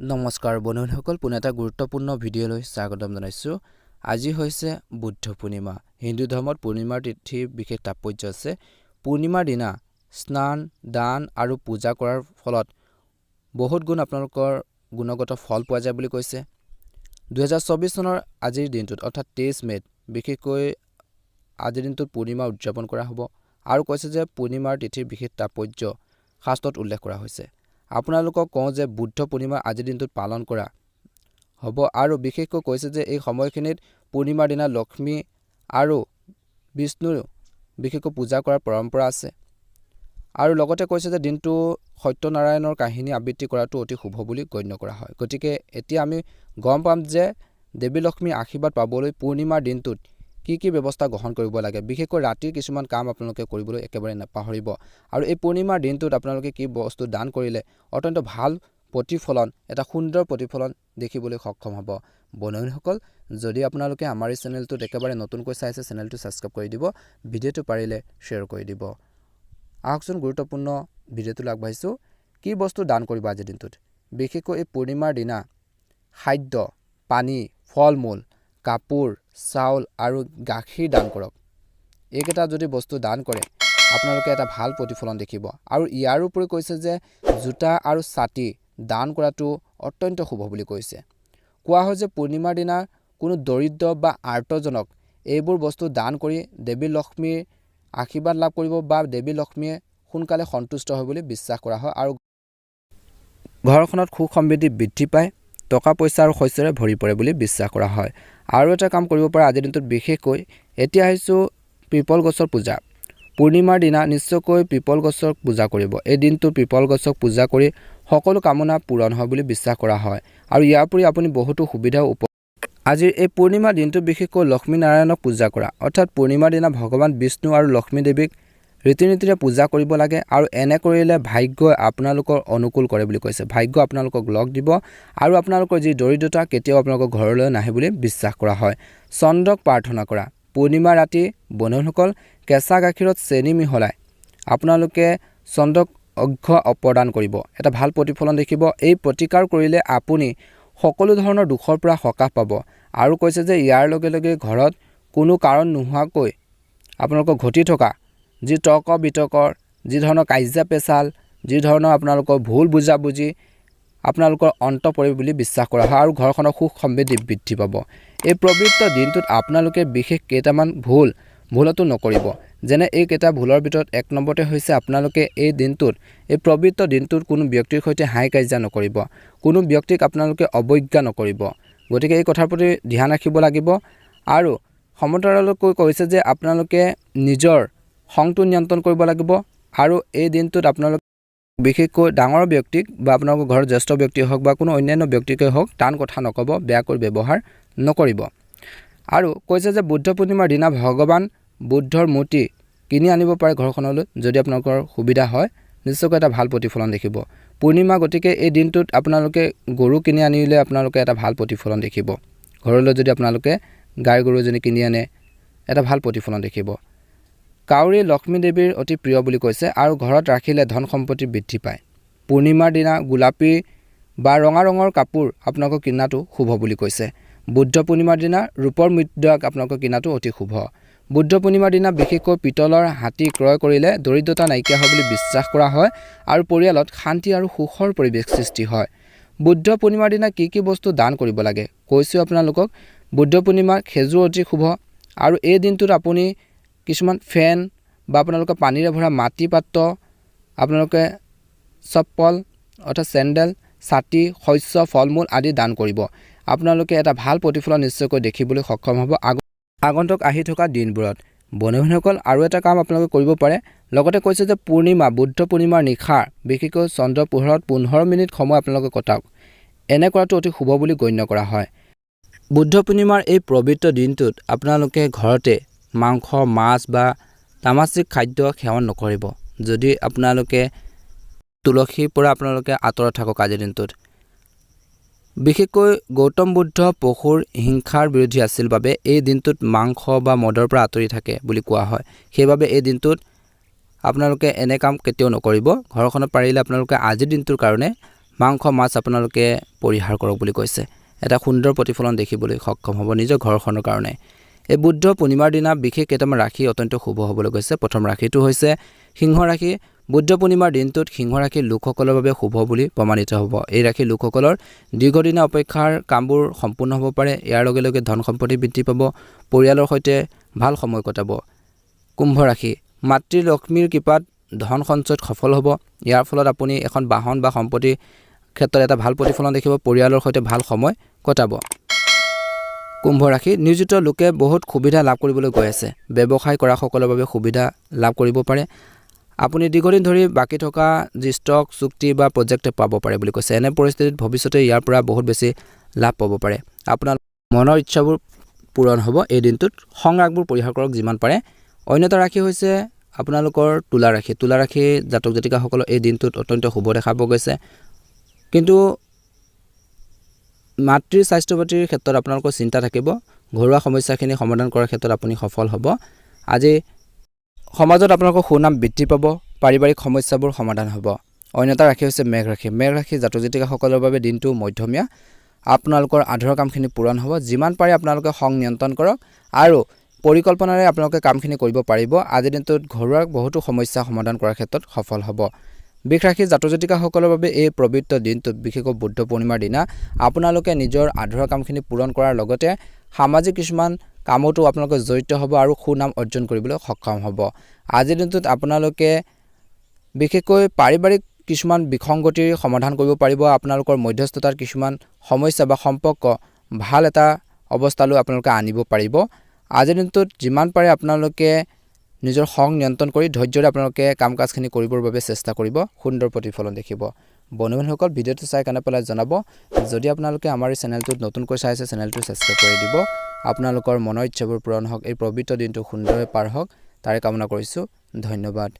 নমস্কাৰ বন্ধুসকল পুনে এটা গুৰুত্বপূৰ্ণ ভিডিঅ'লৈ স্বাগতম জনাইছোঁ। আজি হৈছে বুদ্ধ পূৰ্ণিমা। হিন্দু ধৰ্মত পূৰ্ণিমাৰ তিথিৰ বিশেষ তাৎপৰ্য আছে। পূৰ্ণিমাৰ দিনা স্নান দান আৰু পূজা কৰাৰ ফলত বহুত গুণ আপোনালোকৰ গুণগত ফল পোৱা যায় বুলি কৈছে। দুহেজাৰ চৌবিছ চনৰ আজিৰ দিনটোত অৰ্থাৎ তেইছ মে'ত বিশেষকৈ আজিৰ দিনটোত পূৰ্ণিমা উদযাপন কৰা হ'ব। আৰু কৈছে যে পূৰ্ণিমাৰ তিথিৰ বিশেষ তাৎপৰ্য শাস্ত্ৰত উল্লেখ কৰা হৈছে। আপোনালোকক কওঁ যে বুদ্ধ পূৰ্ণিমা আজিৰ দিনটোত পালন কৰা হ'ব। আৰু বিশেষকৈ কৈছে যে এই সময়খিনিত পূৰ্ণিমাৰ দিনা লক্ষ্মী আৰু বিষ্ণুৰ বিশেষকৈ পূজা কৰাৰ পৰম্পৰা আছে। আৰু লগতে কৈছে যে দিনটো সত্যনাৰায়ণৰ কাহিনী আবৃত্তি কৰাটো অতি শুভ বুলি গণ্য কৰা হয়। গতিকে এতিয়া আমি গম পাম যে দেৱী লক্ষ্মীৰ আশীৰ্বাদ পাবলৈ পূৰ্ণিমাৰ দিনটোত কি কি ব্যৱস্থা গ্ৰহণ কৰিব লাগে? বিশেষকৈ ৰাতিৰ কিছুমান কাম আপোনালোকে কৰিবলৈ একেবাৰে নাপাহৰিব। আৰু এই পূৰ্ণিমাৰ দিনটোত আপোনালোকে কি বস্তু দান কৰিলে? অত্যন্ত ভালো প্ৰতিফলন, এটা সুন্দৰ প্ৰতিফলন দেখিবলৈ সক্ষম হ'ব। বন্ধুসকল, যদি আপোনালোকে আমাৰ এই চেনেলটোত একেবাৰে নতুনকৈ চাইছে, চেনেলটো ছাবস্ক্ৰাইব কৰি দিব, ভিডিঅ'টো পাৰিলে শ্বেয়াৰ কৰি দিব। আহকচোন গুৰুত্বপূৰ্ণ ভিডিঅ'টোলৈ আগবাঢ়িছোঁ। কি বস্তু দান কৰিব আজিৰ দিনটোত? বিশেষকৈ এই পূৰ্ণিমাৰ দিনা খাদ্য, পানী ফল মূল কাপোৰ চাউল আৰু গাখীৰ দান কৰক। এইকেইটা যদি বস্তু দান কৰে আপোনালোকে এটা ভাল প্ৰতিফলন দেখিব। আৰু ইয়াৰ উপৰি কৈছে যে জোতা আৰু ছাতি দান কৰাটো অত্যন্ত শুভ বুলি কৈছে। কোৱা হয় যে পূৰ্ণিমাৰ দিনা কোনো দৰিদ্ৰ বা আৰ্তজনক এইবোৰ বস্তু দান কৰি দেৱী লক্ষ্মীৰ আশীৰ্বাদ লাভ কৰিব বা দেৱী লক্ষ্মীয়ে সোনকালে সন্তুষ্ট হয় বুলি বিশ্বাস কৰা হয় আৰু ঘৰখনত সুখ সমৃদ্ধি বৃদ্ধি পায়। টকা পইচা আৰু শস্যৰে ভৰি পৰে বুলি বিশ্বাস কৰা হয়। আৰু এটা কাম কৰিব পাৰে আজিৰ দিনটোত বিশেষকৈ, এতিয়া আহিছোঁ পিপল গছৰ পূজা। পূৰ্ণিমাৰ দিনা নিশ্চয়কৈ পিপল গছক পূজা কৰিব। এই দিনটোত পিপল গছক পূজা কৰি সকলো কামনা পূৰণ হয় বুলি বিশ্বাস কৰা হয়। আৰু ইয়াৰ উপৰি আপুনি বহুতো সুবিধাও উপ আজিৰ এই পূৰ্ণিমাৰ দিনটোত বিশেষকৈ লক্ষ্মীনাৰায়ণক পূজা কৰা। অৰ্থাৎ পূৰ্ণিমাৰ দিনা ভগৱান বিষ্ণু আৰু লক্ষ্মী দেৱীক ৰীতি নীতিৰে পূজা কৰিব লাগে আৰু এনে কৰিলে ভাগ্যই আপোনালোকৰ অনুকূল কৰে বুলি কৈছে। ভাগ্য আপোনালোকক লগ দিব আৰু আপোনালোকৰ যি দৰিদ্ৰতা কেতিয়াও আপোনালোকৰ ঘৰলৈ নাহে বুলি বিশ্বাস কৰা হয়। চন্দ্ৰক প্ৰাৰ্থনা কৰা। পূৰ্ণিমা ৰাতি বন্ধুসকল কেঁচা গাখীৰত চেনি মিহলাই আপোনালোকে চন্দ্ৰক অৰ্ঘ্য প্ৰদান কৰিব। এটা ভাল প্ৰতিফলন দেখিব। এই প্ৰতিকাৰ কৰিলে আপুনি সকলো ধৰণৰ দুখৰ পৰা সকাহ পাব আৰু কৈছে যে ইয়াৰ লগে লগে ঘৰত কোনো কাৰণ নোহোৱাকৈ আপোনালোকৰ ঘটি থকা যি তৰ্ক বিতৰ্কৰ যি ধৰণৰ কাজিয়া পেচাল, যি ধৰণৰ আপোনালোকৰ ভুল বুজাবুজি, আপোনালোকৰ অন্ত পৰিব বুলি বিশ্বাস কৰা হয় আৰু ঘৰখনৰ সুখ সমৃদ্ধি বৃদ্ধি পাব। এই পবিত্ৰ দিনটোত আপোনালোকে বিশেষ কেইটামান ভুল, ভুলতো নকৰিব। যেনে এইকেইটা ভুলৰ ভিতৰত এক নম্বৰতে হৈছে আপোনালোকে এই দিনটোত, এই পবিত্ৰ দিনটোত কোনো ব্যক্তিৰ সৈতে হাই কাজিয়া নকৰিব। কোনো ব্যক্তিক আপোনালোকে অৱজ্ঞা নকৰিব। গতিকে এই কথাৰ প্ৰতি ধ্যান ৰাখিব লাগিব। আৰু সমতাৰলৈকৈ কৈছে যে আপোনালোকে নিজৰ খংটো নিয়ন্ত্ৰণ কৰিব লাগিব আৰু এই দিনটোত আপোনালোকে বিশেষকৈ ডাঙৰ ব্যক্তিক বা আপোনালোকৰ ঘৰৰ জ্যেষ্ঠ ব্যক্তি হওক বা কোনো অন্যান্য ব্যক্তিকে হওক টান কথা নক'ব বেয়াকৈ ব্যৱহাৰ নকৰিব। আৰু কৈছে যে বুদ্ধ পূৰ্ণিমাৰ দিনা ভগৱান বুদ্ধৰ মূৰ্তি কিনি আনিব পাৰে ঘৰখনলৈ যদি আপোনালোকৰ সুবিধা হয় নিশ্চয়কৈ এটা ভাল প্ৰতিফলন দেখিব। পূৰ্ণিমা গতিকে এই দিনটোত আপোনালোকে গৰু কিনি আনিলে আপোনালোকে এটা ভাল প্ৰতিফলন দেখিব। ঘৰলৈ যদি আপোনালোকে গাই গৰু এজনী কিনি আনে এটা ভাল প্ৰতিফলন দেখিব। কাউৰী লক্ষ্মী দেৱীৰ অতি প্ৰিয় বুলি কৈছে আৰু ঘৰত ৰাখিলে ধন সম্পত্তি বৃদ্ধি পায়। পূৰ্ণিমাৰ দিনা গোলাপী বা ৰঙা ৰঙৰ কাপোৰ আপোনালোকক কিনাটো শুভ বুলি কৈছে। বুদ্ধ পূৰ্ণিমাৰ দিনা ৰূপৰ মুদ্ৰাক আপোনালোকৰ কিনাটো অতি শুভ। বুদ্ধ পূৰ্ণিমাৰ দিনা বিশেষকৈ পিতলৰ হাতী ক্ৰয় কৰিলে দৰিদ্ৰতা নাইকিয়া হয় বুলি বিশ্বাস কৰা হয় আৰু পৰিয়ালত শান্তি আৰু সুখৰ পৰিৱেশ সৃষ্টি হয়। বুদ্ধ পূৰ্ণিমাৰ দিনা কি কি বস্তু দান কৰিব লাগে? কৈছোঁ আপোনালোকক বুদ্ধ পূৰ্ণিমা খেজুৰ অতি শুভ আৰু এই দিনটোত আপুনি কিছুমান ফেন বা আপোনালোকে পানীৰে ভৰা মাটি পাত্ৰ, আপোনালোকে চপ্পল অৰ্থাৎ চেণ্ডেল, ছাতি, শস্য ফল মূল আদি দান কৰিব। আপোনালোকে এটা ভালো প্ৰতিফলন নিশ্চয়কৈ দেখিবলৈ সক্ষম হ'ব। আগ আগন্তুক আহি থকা দিনবোৰত বন্ধুসকল আৰু এটা কাম আপোনালোকে কৰিব পাৰে। লগতে কৈছে যে পূৰ্ণিমা, বুদ্ধ পূৰ্ণিমাৰ নিশা বিশেষকৈ চন্দ্ৰ পোহৰত পোন্ধৰ মিনিট সময় আপোনালোকে কটাওক। এনে কৰাটো অতি শুভ বুলি গণ্য কৰা হয়। বুদ্ধ পূৰ্ণিমাৰ এই পবিত্ৰ দিনটোত আপোনালোকে ঘৰতে মাংস, মাছ বা তামাচিক খাদ্য সেৱন নকৰিব। যদি আপোনালোকে তুলসীৰ পৰা আপোনালোকে আঁতৰত থাকক আজিৰ দিনটোত। বিশেষকৈ গৌতম বুদ্ধ পশুৰ হিংসাৰ বিৰোধী আছিল বাবে এই দিনটোত মাংস বা মদৰ পৰা আঁতৰি থাকে বুলি কোৱা হয়। সেইবাবে এই দিনটোত আপোনালোকে এনে কাম কেতিয়াও নকৰিব। ঘৰখনত পাৰিলে আপোনালোকে আজিৰ দিনটোৰ কাৰণে মাংস, মাছ আপোনালোকে পৰিহাৰ কৰক বুলি কৈছে। এটা সুন্দৰ প্ৰতিফলন দেখিবলৈ সক্ষম হ'ব নিজৰ ঘৰখনৰ কাৰণে। এই বুদ্ধ পূৰ্ণিমাৰ দিনা বিশেষ কেইটামান ৰাশি অত্যন্ত শুভ হ'বলৈ গৈছে। প্ৰথম ৰাশিটো হৈছে সিংহ ৰাশি। বুদ্ধ পূৰ্ণিমাৰ দিনটোত সিংহ ৰাশিৰ লোকসকলৰ বাবে শুভ বুলি প্ৰমাণিত হ'ব। এই ৰাশিৰ লোকসকলৰ দীৰ্ঘদিনীয়া অপেক্ষাৰ কামবোৰ সম্পূৰ্ণ হ'ব পাৰে। ইয়াৰ লগে লগে ধন সম্পত্তি বৃদ্ধি পাব পৰিয়ালৰ সৈতে ভাল সময় কটাব। কুম্ভ ৰাশি। মাতৃ লক্ষ্মীৰ কৃপাত ধন সঞ্চয়ত সফল হ'ব। ইয়াৰ ফলত আপুনি এখন বাহন বা সম্পত্তিৰ ক্ষেত্ৰত এটা ভাল প্ৰতিফলন দেখিব পৰিয়ালৰ সৈতে ভাল সময় কটাব। কুম্ভ ৰাশি নিয়োজিত লোকে বহুত সুবিধা লাভ কৰিবলৈ গৈ আছে। ব্যৱসায় কৰাসকলৰ বাবে সুবিধা লাভ কৰিব পাৰে। আপুনি দীৰ্ঘদিন ধৰি বাকী থকা যি ষ্টক, চুক্তি বা প্ৰজেক্ট পাব পাৰে বুলি কৈছে। এনে পৰিস্থিতিত ভৱিষ্যতে ইয়াৰ পৰা বহুত বেছি লাভ পাব পাৰে। আপোনাৰ মনৰ ইচ্ছাবোৰ পূৰণ হ'ব। এই দিনটোত সংৰাগবোৰ পৰিহাৰ কৰক যিমান পাৰে। অন্য এটা ৰাশি হৈছে আপোনালোকৰ তুলা ৰাশি। তুলা ৰাশি জাতক জাতিকাসকলৰ এই দিনটোত অত্যন্ত শুভ দেখা পোৱা গৈছে। কিন্তু মাতৃৰ স্বাস্থ্য পাতিৰ ক্ষেত্ৰত আপোনালোকৰ চিন্তা থাকিব ঘৰুৱা সমস্যাখিনি সমাধান কৰাৰ ক্ষেত্ৰত আপুনি সফল হ'ব। আজি সমাজত আপোনালোকৰ সুনাম বৃদ্ধি পাব পাৰিবাৰিক সমস্যাবোৰ সমাধান হ'ব। অন্য এটা ৰাশি হৈছে মেঘ ৰাশি মেঘ ৰাশি জাতক জাতিকাসকলৰ বাবে দিনটো মধ্যমীয়া। আপোনালোকৰ আধৰুৱা কামখিনি পূৰণ হ'ব। যিমান পাৰে আপোনালোকে খং নিয়ন্ত্ৰণ কৰক আৰু পৰিকল্পনাৰে আপোনালোকে কামখিনি কৰিব পাৰিব। আজিৰ দিনটোত ঘৰুৱা বহুতো সমস্যা সমাধান কৰাৰ ক্ষেত্ৰত সফল হ'ব। বৃষ জাতিকাসকলৰ বাবে এই পবিত্ৰ দিনটোত বিশেষকৈ বুদ্ধ পূৰ্ণিমাৰ দিনা। আপোনালোকে নিজৰ আধৰুৱা কামখিনি পূৰণ কৰাৰ লগতে সামাজিক কিছুমান কামতো আপোনালোকে জড়িত হ'ব আৰু সুনাম অৰ্জন কৰিবলৈ সক্ষম হ'ব। আজিৰ দিনটোত আপোনালোকে বিশেষকৈ পাৰিবাৰিক কিছুমান বিসংগতিৰ সমাধান কৰিব পাৰিব। আপোনালোকৰ মধ্যস্থতাৰ কিছুমান সমস্যা বা সম্পৰ্ক ভালো এটা অৱস্থালৈ আপোনালোকে আনিব পাৰিব। আজিৰ দিনটোত যিমান পাৰে আপোনালোকে নিজৰ খং নিয়ন্ত্ৰণ কৰি ধৈৰ্যৰে আপোনালোকে কাম কাজখিনি কৰিবৰ বাবে চেষ্টা কৰিব, সুন্দৰ প্ৰতিফলন দেখিব। বন্ধু বান্ধৱীসকল ভিডিঅ'টো চাই কেনে পেলাই জনাব, যদি আপোনালোকে আমাৰ এই চেনেলটোত নতুনকৈ চাই আছে, চেনেলটো ছাবস্ক্ৰাইব কৰি দিব। আপোনালোকৰ মনৰ ইচ্ছাবোৰ পূৰণ হওক, এই পবিত্ৰ দিনটো সুন্দৰভাৱে পাৰ হওক। তাৰে কামনা কৰিছোঁ। ধন্যবাদ।